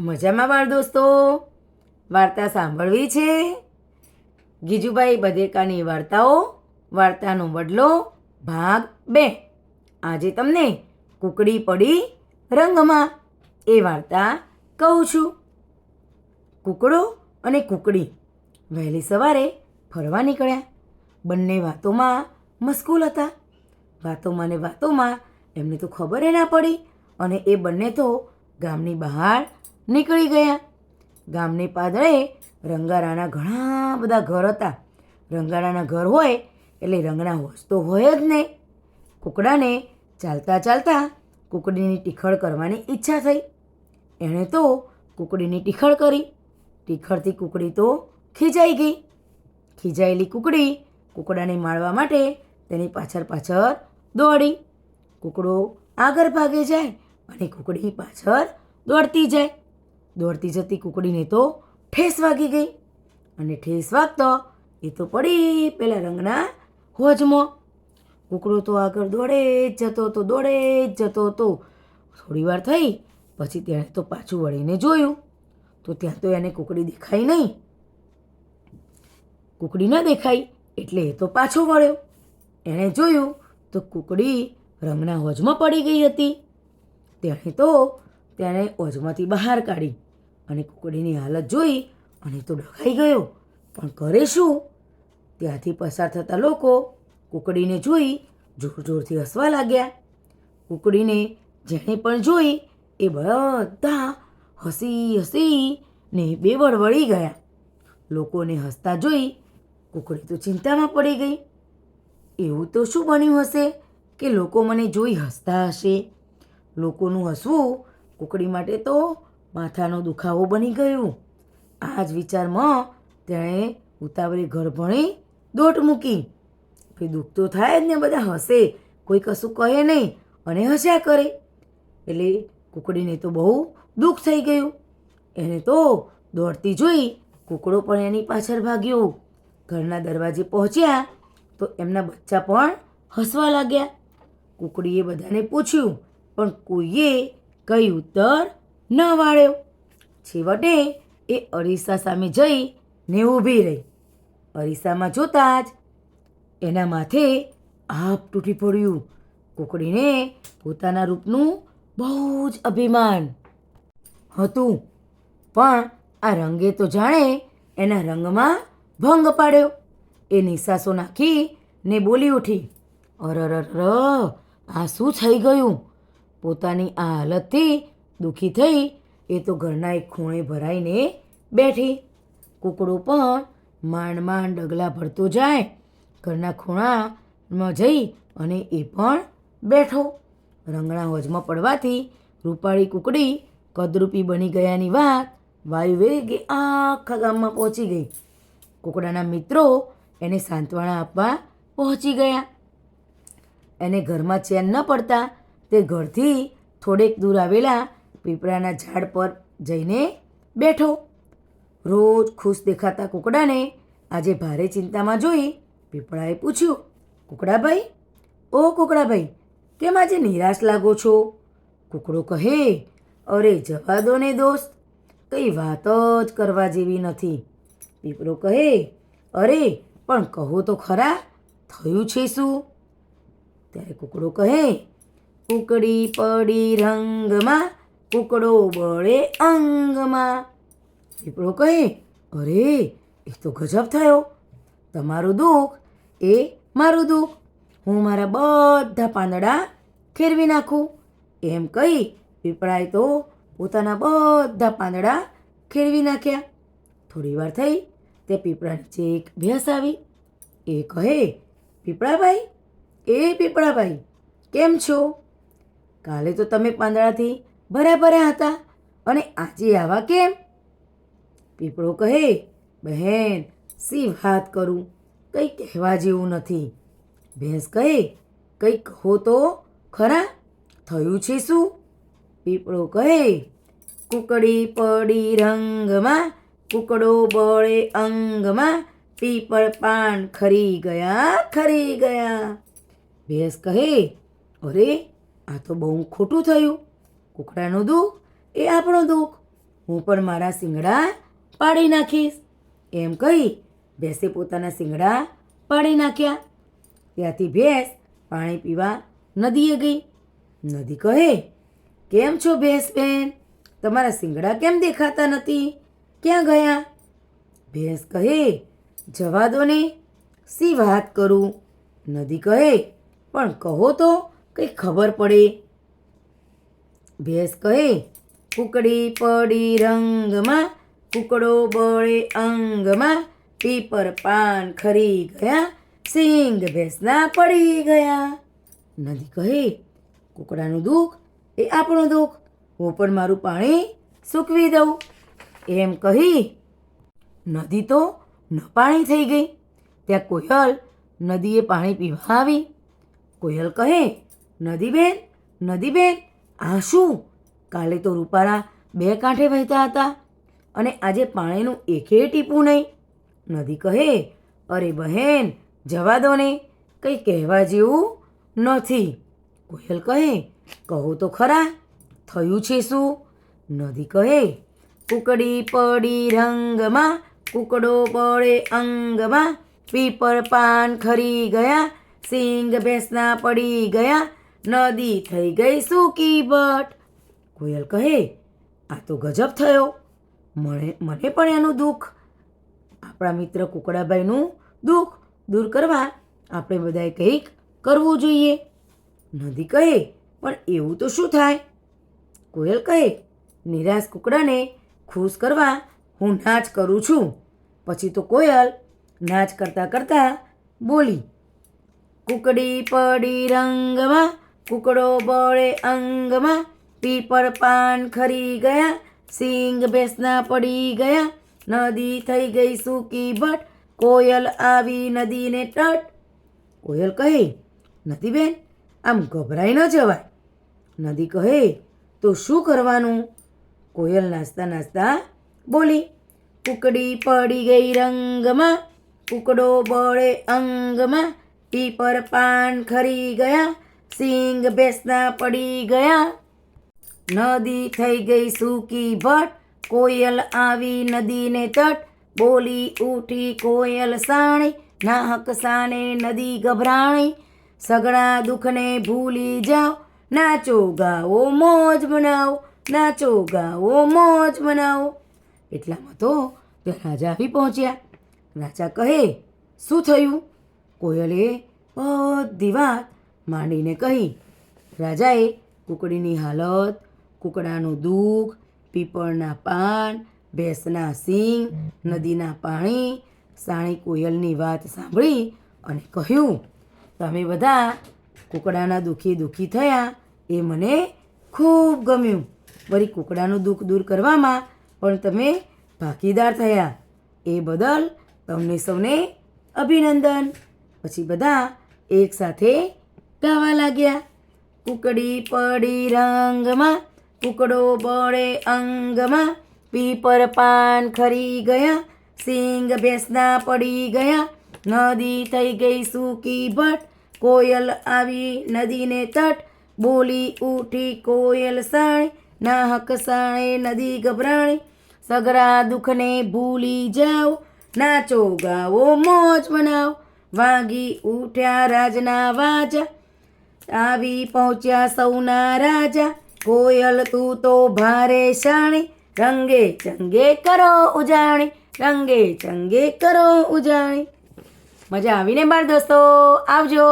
મજામાં બાળ દોસ્તો? વાર્તા સાંભળવી છે? ગીજુભાઈ બધેકાની વાર્તાઓ, વાર્તાનો વડલો ભાગ બે. આજે તમને કુકડી પડી રંગમાં. એ વાર્તા કહું છું. કુકડો અને કુકડી વહેલી સવારે ફરવા નીકળ્યા. બંને વાતોમાં મશગુલ હતા. વાતોમાં ને વાતોમાં એમને તો ખબર ના પડી અને એ બંને તો ગામની બહાર નીકળી ગયા. ગામની પાદળે રંગારાના ઘણા બધા ઘર હતા. રંગારાના ઘર હોય એટલે રંગના હોશ તો હોય જ નહીં. કુકડાને ચાલતા ચાલતા કુકડીની ટીખળ કરવાની ઈચ્છા થઈ. એણે તો કુકડીની ટીખળ કરી. ટીખળથી કુકડી તો ખીજાઈ ગઈ. ખીજાયેલી કુકડી કુકડાને મારવા માટે તેની પાછળ પાછળ દોડી. કુકડો આગળ ભાગે જાય અને કુકડી પાછળ દોડતી જાય. દોડતી જતી કુકડીને તો ઠેસ વાગી ગઈ. અને ઠેસ વાગતો એ તો પડી પેલા રંગના હોજમાં. કુકડો તો આગળ દોડે જ જતો હતો દોડે જ જતો હતો થોડી વાર થઈ પછી તેણે તો પાછું વળીને જોયું. તો ત્યાં તો એને કુકડી દેખાઈ નહીં. કુકડી ન દેખાઈ એટલે એ તો પાછો વળ્યો. એણે જોયું તો કુકડી રંગના હોજમાં પડી ગઈ હતી. તેણે તો તેણે ઓજમાંથી બહાર કાઢી અને કુકડીની હાલત જોઈ અને તો ડખાઈ ગયો. પણ કરે શું? ત્યાંથી પસાર થતા લોકો કુકડીને જોઈ જોર જોરથી હસવા લાગ્યા. કુકડીને જેણે પણ જોઈ એ બધા હસી હસી ને બેવડ વળી ગયા. લોકોને હસતા જોઈ કુકડી તો ચિંતામાં પડી ગઈ. એવું તો શું બન્યું હશે કે લોકો મને જોઈ હસતા હશે? લોકોનું હસવું કુકડી માટે તો માથાનો દુખાવો બની ગયું. આ જ વિચારમાં તેણે ઉતાવળી ઘર ભણી દોટ મૂકી. પછી દુઃખ તો થાય જ ને બધા હસે કોઈ કશું કહે નહીં અને હસ્યા કરે. એટલે કુકડીને તો બહુ દુઃખ થઈ ગયું. એને તો દોડતી જોઈ કુકડો પણ એની પાછળ ભાગ્યો. ઘરના દરવાજે પહોંચ્યા તો એમના બચ્ચા પણ હસવા લાગ્યા. કુકડીએ બધાને પૂછ્યું, પણ કોઈએ કઈ ઉત્તર ન વાળ્યો. છેવટે એ અરીસા સામે જઈ ને ઊભી રહી. અરીસામાં જોતાં જ એના માથે આપ તૂટી પડ્યું. કુકડીને પોતાના રૂપનું બહુ જ અભિમાન હતું. પણ આ રંગે તો જાણે એના રંગમાં ભંગ પાડ્યો. એ નિશાસો નાખી ને બોલી ઉઠી, અરરર, આ શું થઈ ગયું? પોતાની આ હાલતથી દુઃખી થઈ, એ તો ઘરના એક ખૂણે ભરાઈને બેઠી. કૂકડો પણ માંડ માંડ ડગલા ભરતો જાય, ઘરના ખૂણામાં જઈ અને એ પણ બેઠો. રંગણા હોજમાં પડવાથી રૂપાળી કુકડી કદરૂપી બની ગયાની વાત વાયુ વેગે આખા ગામમાં પહોંચી ગઈ. કુકડાના મિત્રો એને સાંત્વના આપવા પહોંચી ગયા. એને ઘરમાં ચેન ન પડતા તે ઘરથી થોડેક દૂર આવેલા પીપળાના ઝાડ પર જઈને બેઠો. રોજ ખુશ દેખાતા કુકડાને આજે ભારે ચિંતામાં જોઈ પીપળાએ પૂછ્યું, કુકડાભાઈ, ઓ કુકડાભાઈ, કેમ આજે નિરાશ લાગો છો? કુકડો કહે, અરે, જવા દો ને દોસ્ત, કંઈ વાત જ કરવા જેવી નથી. પીપળો કહે, અરે, પણ કહો તો ખરા, થયું છે શું? ત્યારે કુકડો કહે કુકડી પડી રંગમાં, કુકડો બળે અંગમાં. પીપળો કહે, અરે, એ તો ગજબ થયો. તમારું દુઃખ એ મારું દુઃખ. હું મારા બધા પાંદડા ખેરવી નાખું. એમ કહી પીપળાએ તો પોતાના બધા પાંદડા ખેરવી નાખ્યા. થોડી વાર થઈ, તે પીપળા નીચે એક ભેંસ આવી એ કહે, પીપળાભાઈ, એ પીપળાભાઈ, કેમ છો? કાલે તો તમે પાંદડાથી ભર્યા ભર્યા હતા. અને આજે આવા કેમ? પીપળો કહે, બહેન સી વાત કરું. કંઈ કહેવા જેવું નથી. ભેંસ કહે કંઈ કહો તો ખરા, થયું છે શું? પીપળો કહે, કુકડી પડી રંગમાં, કુકડો બળે અંગમાં, પીપળ પાન ખરી ગયા ખરી ગયા. ભેંસ કહે, અરે આ તો બહુ ખોટું થયું. કુકડાનું દુઃખ એ આપણો દુઃખ. હું પણ મારા શિંગડા પાડી નાખીશ. એમ કહી ભેંસે પોતાના શિંગડા પાડી નાખ્યા. ત્યાંથી ભેંસ પાણી પીવા નદીએ ગઈ. નદી કહે, કેમ છો ભેંસ બેન? તમારા શિંગડા કેમ દેખાતા નથી? ક્યાં ગયા? ભેંસ કહે, જવા દો ને. શી વાત કરું? નદી કહે, પણ કહો તો. કંઈ ખબર પડે? ભેંસ કહે, કુકડી પડી રંગમાં, કુકડો બળે અંગમાં, પીપર પાન ખરી ગયા, સિંગ ભેંસના પડી ગયા. નદી કહે, કુકડાનું દુઃખ એ આપણું દુઃખ. હું પણ મારું પાણી સૂકવી દઉં. એમ કહી નદી તો ન પાણી થઈ ગઈ. ત્યાં કોયલ નદીએ પાણી પીવા આવી. કોયલ કહે નદી બેન નદી આ શું કાલે તો રૂપારા બે કાંઠે વહેતા હતા અને આજે પાણીનું એકે ટીપું નહીં. નદી કહે, અરે બહેન, જવા દો ને. કંઈ કહેવા જેવું નથી. કોયલ કહે, કહો તો ખરા, થયું છે શું? નદી કહે, કુકડી પડી રંગમાં, કુકડો પડે અંગમાં. પીપર પાન ખરી ગયા, સિંગ ભેંસના પડી ગયા. નદી થઈ ગઈ સૂકી બટ. કોયલ કહે, આ તો ગજબ થયો. મને મને પણ એનું દુઃખ. આપણા મિત્ર કુકડાભાઈનું દુઃખ દૂર કરવા આપણે બધાએ કંઈક કરવું જોઈએ. નદી કહે, પણ એવું તો શું થાય? કોયલ કહે, નિરાશ કુકડાને ખુશ કરવા હું નાચ કરું છું. પછી તો કોયલ નાચ કરતાં કરતાં બોલી, કુકડી પડી રંગમાં કુકડો બળે અંગમાં પીપળ પાન ખરી ગયા, સિંગ ભેંસના પડી ગયા. નદી થઈ ગઈ સૂકી ભટ, કોયલ આવી નદીને તટ. કોયલ કહે નથી બેન આમ ગભરાઈ ન જવાય. નદી કહે, તો શું કરવાનું? કોયલ નાચતા નાસ્તા બોલી, કુકડી પડી ગઈ રંગમાં, કુકડો બળે અંગમાં પીપર પાન ખરી ગયા સિંગ ભેંસના પડી ગયા. નદી થઈ ગઈ સૂકી ભટ કોયલ આવી નદીને તટ. બોલી ઉઠી કોયલ સાણી. નાહક સાને નદી ગભરાણી. સગળા દુઃખને ભૂલી જાઓ. નાચો, ગાઓ, મોજ મનાવો. નાચો, ગાઓ, મોજ મનાવો. એટલામાં તો રાજા આવી પહોંચ્યા. રાજા કહે, શું થયું? કોયલે, બધી વાત માંડીને કહી, રાજાએ કુકડીની હાલત, કુકડાનું દુઃખ, પીપળના પાન, ભેંસના સિંગ, નદીના પાણી, સાણી કોયલની વાત સાંભળી અને કહ્યું, તમે બધા કુકડાના દુઃખી દુઃખી થયા એ મને ખૂબ ગમ્યું. વળી કુકડાનું દુઃખ દૂર કરવામાં પણ તમે ભાગીદાર થયા. એ બદલ તમને સૌને અભિનંદન. પછી બધા એકસાથે ગાવા લાગ્યા. કુકડી પડી રંગમાં, કુકડો બળે અંગમાં. પીપર પાન ખરી ગયા, સિંગ ભેંસના પડી ગયા. નદી થઈ ગઈ સૂકી ભટ કોયલ આવી નદીને તટ. બોલી ઉઠી કોયલ સાણી, નાહક સાણે નદી ગભરાણી. સગરા દુઃખને ભૂલી જાઓ નાચો ગાવો મોજ મનાવો. વાગી ઉઠ્યા રાજના વાજા આવી પહોંચ્યા સૌના રાજા. કોયલ તું તો ભારે શાણી. રંગે ચંગે કરો ઉજાણી. રંગે ચંગે કરો ઉજાણી. મજા આવીને બાળ દોસ્તો, આવજો.